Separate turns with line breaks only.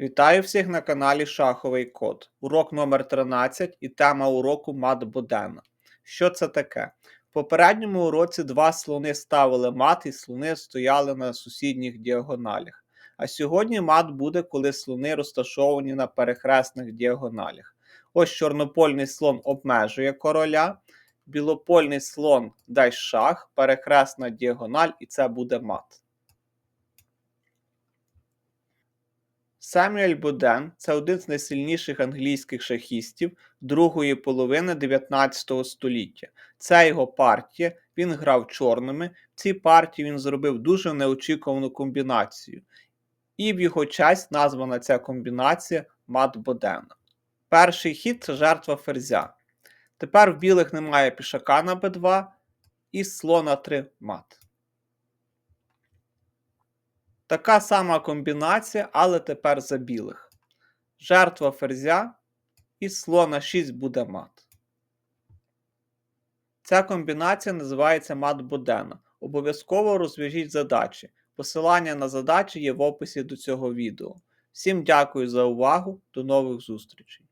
Вітаю всіх на каналі Шаховий Код. Урок номер 13 і тема уроку мат Бодена. Що це таке? В попередньому уроці два слони ставили мат і слони стояли на сусідніх діагоналях. А сьогодні мат буде, коли слони розташовані на перехресних діагоналях. Ось чорнопольний слон обмежує короля, білопольний слон дасть шах, перехресна діагональ, і це буде мат. Семюель Боден це один з найсильніших англійських шахістів другої половини 19 століття. Це його партія. Він грав чорними. В цій партії він зробив дуже неочікувану комбінацію. І в його честь названа ця комбінація мат Бодена. Перший хід це жертва ферзя. Тепер в білих немає пішака на b2 і слона 3 мат. Така сама комбінація, але тепер за білих. Жертва ферзя і слона 6 буде мат. Ця комбінація називається мат Бодена. Обов'язково розв'яжіть задачі. Посилання на задачі є в описі до цього відео. Всім дякую за увагу, до нових зустрічей!